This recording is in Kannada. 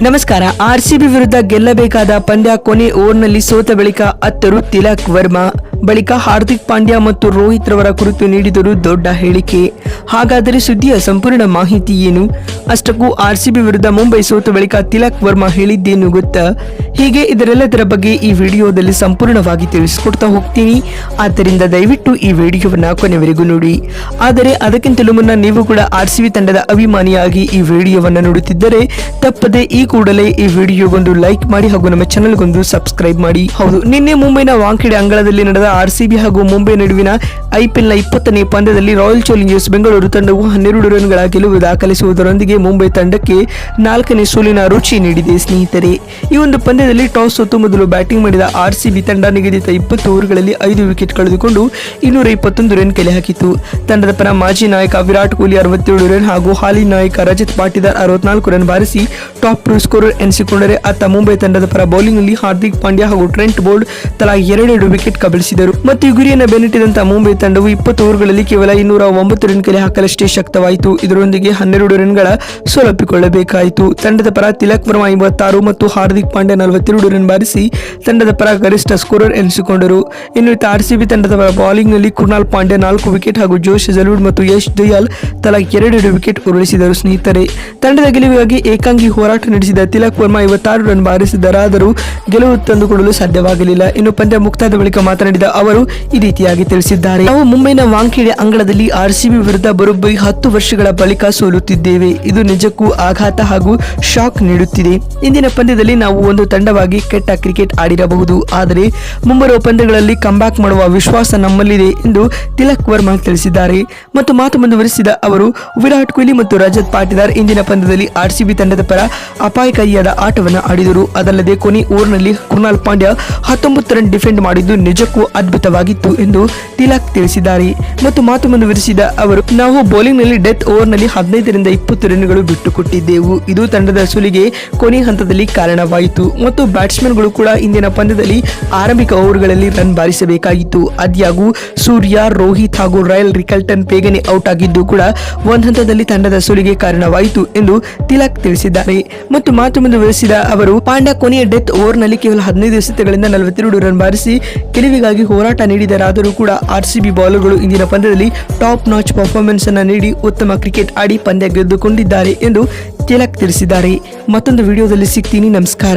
ನಮಸ್ಕಾರ. ಆರ್ಸಿಬಿ ವಿರುದ್ಧ ಗೆಲ್ಲಬೇಕಾದ ಪಂದ್ಯ ಕೊನೆ ಓವರ್ನಲ್ಲಿ ಸೋತ ಬಳಿಕ ಅತ್ತರು ತಿಲಕ್ ವರ್ಮಾ ಬಳಿಕ ಹಾರ್ದಿಕ್ ಪಾಂಡ್ಯ ಮತ್ತು ರೋಹಿತ್ ರವರ ಕುರಿತು ನೀಡಿದರು ದೊಡ್ಡ ಹೇಳಿಕೆ. ಹಾಗಾದರೆ ಸುದ್ದಿಯ ಸಂಪೂರ್ಣ ಮಾಹಿತಿ ಏನು? ಅಷ್ಟಕ್ಕೂ ಆರ್ಸಿಬಿ ವಿರುದ್ಧ ಮುಂಬೈ ಸೋತ ಬಳಿಕ ತಿಲಕ್ ವರ್ಮಾ ಹೇಳಿದ್ದೇನು ಗೊತ್ತಾ? ಹೀಗೆ ಇದರೆಲ್ಲದರ ಬಗ್ಗೆ ಈ ವಿಡಿಯೋದಲ್ಲಿ ಸಂಪೂರ್ಣವಾಗಿ ತಿಳಿಸಿಕೊಡ್ತಾ ಹೋಗ್ತೀನಿ. ಆದ್ದರಿಂದ ದಯವಿಟ್ಟು ಈ ವಿಡಿಯೋವನ್ನು ಕೊನೆವರೆಗೂ ನೋಡಿ. ಆದರೆ ಅದಕ್ಕಿಂತಲೂ ಮುನ್ನ ನೀವು ಕೂಡ ಆರ್ಸಿಬಿ ತಂಡದ ಅಭಿಮಾನಿಯಾಗಿ ಈ ವಿಡಿಯೋವನ್ನು ನೋಡುತ್ತಿದ್ದರೆ ತಪ್ಪದೆ ಈ ಕೂಡಲೇ ಈ ವಿಡಿಯೋಗೊಂದು ಲೈಕ್ ಮಾಡಿ ಹಾಗೂ ನಮ್ಮ ಚಾನೆಲ್ಗೊಂದು ಸಬ್ಸ್ಕ್ರೈಬ್ ಮಾಡಿ. ಹೌದು, ನಿನ್ನೆ ಮುಂಬೈನ ವಾಂಖೇಡೆ ಅಂಗಳದಲ್ಲಿ ನಡೆದ ಆರ್ಸಿಬಿ ಹಾಗೂ ಮುಂಬೈ ನಡುವಿನ ಐಪಿಎಲ್ನ ಇಪ್ಪತ್ತನೇ ಪಂದ್ಯದಲ್ಲಿ ರಾಯಲ್ ಚಾಲೆಂಜರ್ಸ್ ಬೆಂಗಳೂರು ತಂಡವು ಹನ್ನೆರಡು ರನ್ಗಳ ಗೆಲುವು ದಾಖಲಿಸುವುದರೊಂದಿಗೆ ಮುಂಬೈ ತಂಡಕ್ಕೆ ನಾಲ್ಕನೇ ಸೋಲಿನ ರುಚಿ ನೀಡಿದೆ ಸ್ನೇಹಿತರೆ. ಈ ಒಂದು ಪಂದ್ಯದಲ್ಲಿ ಟಾಸ್ ಸೋತು ಮೊದಲು ಬ್ಯಾಟಿಂಗ್ ಮಾಡಿದ ಆರ್ಸಿಬಿ ತಂಡ ನಿಗದಿತ ಇಪ್ಪತ್ತು ಓವರ್ಗಳಲ್ಲಿ ಐದು ವಿಕೆಟ್ ಕಳೆದುಕೊಂಡು ಇನ್ನೂರ ಇಪ್ಪತ್ತೊಂದು ರನ್ ಕಲೆ ಹಾಕಿತು ತಂಡದ ಪರ ಮಾಜಿ ನಾಯಕ ವಿರಾಟ್ ಕೊಹ್ಲಿ ಅರವತ್ತೇಳು ರನ್ ಹಾಗೂ ಹಾಲಿ ನಾಯಕ ರಜತ್ ಪಾಟಿದಾರ್ ಅರವತ್ನಾಲ್ಕು ರನ್ ಬಾರಿಸಿ ಟಾಪ್ ಸ್ಕೋರರ್ ಎನಿಸಿಕೊಂಡರೆ ಅತ್ತ ಮುಂಬೈ ತಂಡದ ಪರ ಬೌಲಿಂಗ್ನಲ್ಲಿ ಹಾರ್ದಿಕ್ ಪಾಂಡ್ಯ ಹಾಗೂ ಟ್ರೆಂಟ್ ಬೋಲ್ಡ್ ತಲಾ ಎರಡೆರಡು ವಿಕೆಟ್ ಕಬಳಿಸಿದರು ಮತ್ತು ಈ ಗುರಿಯನ್ನು ಬೆನ್ನಟ್ಟಿದಂತ ಮುಂಬೈ ತಂಡವು ಇಪ್ಪತ್ತು ಓವರ್ಗಳಲ್ಲಿ ಕೇವಲ ಇನ್ನೂರ ಒಂಬತ್ತು ರನ್ ಕಲೆ ಹಾಕಲಷ್ಟೇ ಶಕ್ತವಾಯಿತು. ಇದರೊಂದಿಗೆ ಹನ್ನೆರಡು ರನ್ಗಳ ಸೋಲಪ್ಪಿಕೊಳ್ಳಬೇಕಾಯಿತು. ತಂಡದ ಪರ ತಿಲಕ್ ವರ್ಮಾ ಐವತ್ತಾರು ಮತ್ತು ಹಾರ್ದಿಕ್ ಪಾಂಡ್ಯ ನಲವತ್ತೆರಡು ರನ್ ಬಾರಿಸಿ ತಂಡದ ಪರ ಗರಿಷ್ಠ ಸ್ಕೋರರ್ ಎನಿಸಿಕೊಂಡರು. ಇನ್ನು ಆರ್ ಸಿಬಿ ತಂಡದ ಪರ ಬೌಲಿಂಗ್ನಲ್ಲಿ ಕೃಣಾಲ್ ಪಾಂಡ್ಯ ನಾಲ್ಕು ವಿಕೆಟ್ ಹಾಗೂ ಜೋಶ್ ಜಲೂಡ್ ಮತ್ತು ಯಶ್ ದಯಾಲ್ ತಲಾ ಎರಡೆರಡು ವಿಕೆಟ್ ಉರುಳಿಸಿದರು ಸ್ನೇಹಿತರೆ. ತಂಡದ ಗೆಲುವಿಗಾಗಿ ಏಕಾಂಗಿ ಹೋರಾಟ ನಡೆಸಿದ ತಿಲಕ್ ವರ್ಮಾ ಐವತ್ತಾರು ರನ್ ಬಾರಿಸಿದರಾದರೂ ಗೆಲುವು ತಂದುಕೊಡಲು ಸಾಧ್ಯವಾಗಲಿಲ್ಲ. ಇನ್ನು ಪಂದ್ಯ ಮುಕ್ತಾಯದ ಬಳಿಕ ಮಾತನಾಡಿದ ಅವರು ಈ ರೀತಿಯಾಗಿ ತಿಳಿಸಿದ್ದಾರೆ. ನಾವು ಮುಂಬೈನ ವಾಂಖೇಡೆ ಅಂಗಳದಲ್ಲಿ ಆರ್ಸಿಬಿ ವಿರುದ್ಧ ಬರೋಬ್ಬರಿ ಹತ್ತು ವರ್ಷಗಳ ಬಳಿಕ ಸೋಲುತ್ತಿದ್ದೇವೆ. ಇದು ನಿಜಕ್ಕೂ ಆಘಾತ ಹಾಗೂ ಶಾಕ್ ನೀಡುತ್ತಿದೆ. ಇಂದಿನ ಪಂದ್ಯದಲ್ಲಿ ನಾವು ಒಂದು ತಂಡವಾಗಿ ಕೆಟ್ಟ ಕ್ರಿಕೆಟ್ ಆಡಿರಬಹುದು. ಆದರೆ ಮುಂಬರುವ ಪಂದ್ಯಗಳಲ್ಲಿ ಕಂಬ್ಯಾಕ್ ಮಾಡುವ ವಿಶ್ವಾಸ ನಮ್ಮಲ್ಲಿದೆ ಎಂದು ತಿಲಕ್ ವರ್ಮಾ ತಿಳಿಸಿದ್ದಾರೆ. ಮತ್ತು ಮಾತು ಮುಂದುವರಿಸಿದ ಅವರು, ವಿರಾಟ್ ಕೊಹ್ಲಿ ಮತ್ತು ರಜತ್ ಪಾಟಿದಾರ್ ಇಂದಿನ ಪಂದ್ಯದಲ್ಲಿ ಆರ್ಸಿಬಿ ತಂಡದ ಪರ ಅಪಾಯಕಾರಿಯಾದ ಆಟವನ್ನು ಆಡಿದರು. ಅದಲ್ಲದೆ ಕೊನೆ ಓವರ್ನಲ್ಲಿ ಕೃಣಾಲ್ ಪಾಂಡ್ಯ ಹತ್ತೊಂಬತ್ತು ರನ್ ಡಿಫೆಂಡ್ ಮಾಡಿದ್ದು ನಿಜಕ್ಕೂ ಅದ್ಭುತವಾಗಿತ್ತು ಎಂದು ತಿಲಕ್ ತಿಳಿಸಿದ್ದಾರೆ. ಮತ್ತು ಮಾತು ಮುಂದುವರಿಸಿದ ಅವರು, ನಾವು ಬೌಲಿಂಗ್ನಲ್ಲಿ ಡೆತ್ ಓವರ್ನಲ್ಲಿ ಹದಿನೈದರಿಂದ ಇಪ್ಪತ್ತು ರನ್ಗಳು ಬಿಟ್ಟುಕೊಟ್ಟಿದ್ದೆವು. ಇದು ತಂಡದ ಸುಲಿಗೆ ಕೊನೆ ಹಂತದಲ್ಲಿ ಕಾರಣವಾಯಿತು. ಮತ್ತು ಬ್ಯಾಟ್ಸ್ಮನ್ಗಳು ಕೂಡ ಇಂದಿನ ಪಂದ್ಯದಲ್ಲಿ ಆರಂಭಿಕ ಓವರ್ಗಳಲ್ಲಿ ರನ್ ಬಾರಿಸಬೇಕಾಗಿತ್ತು. ಅದ್ಯಾಗೂ ಸೂರ್ಯ, ರೋಹಿತ್ ಹಾಗೂ ರಾಯಲ್ ರಿಕಲ್ಟನ್ ಬೇಗನೆ ಔಟ್ ಆಗಿದ್ದು ಕೂಡ ಒಂದು ಹಂತದಲ್ಲಿ ತಂಡದ ಸುಲಿಗೆ ಕಾರಣವಾಯಿತು ಎಂದು ತಿಲಕ್ ತಿಳಿಸಿದ್ದಾರೆ. ಮತ್ತು ಮಾತು ಮುಂದುವರಿಸಿದ ಅವರು, ಪಾಂಡ್ಯ ಕೊನೆಯ ಡೆತ್ ಓವರ್ನಲ್ಲಿ ಕೇವಲ ಹದಿನೈದು ಎಸೆತಗಳಿಂದ ನಲವತ್ತೆರಡು ರನ್ ಬಾರಿಸಿ ಗೆಲುವಿಗಾಗಿ ಹೋರಾಟ ನೀಡಿದರಾದರೂ ಕೂಡ ಆರ್ಸಿಬಿ ಬೌಲರ್ಗಳು ಇಂದಿನ ಪಂದ್ಯದಲ್ಲಿ ಟಾಪ್ ನಾಚ್ ಪರ್ಫಾರ್ಮೆನ್ಸ್ ಅನ್ನು ನೀಡಿ ಉತ್ತಮ ಕ್ರಿಕೆಟ್ ಆಡಿ ಪಂದ್ಯ ಗೆದ್ದುಕೊಂಡಿದ್ದಾರೆ ಎಂದು ತಿಲಕ್ ತಿಳಿಸಿದ್ದಾರೆ. ಮತ್ತೊಂದು ವಿಡಿಯೋದಲ್ಲಿ ಸಿಗ್ತೀನಿ. ನಮಸ್ಕಾರ.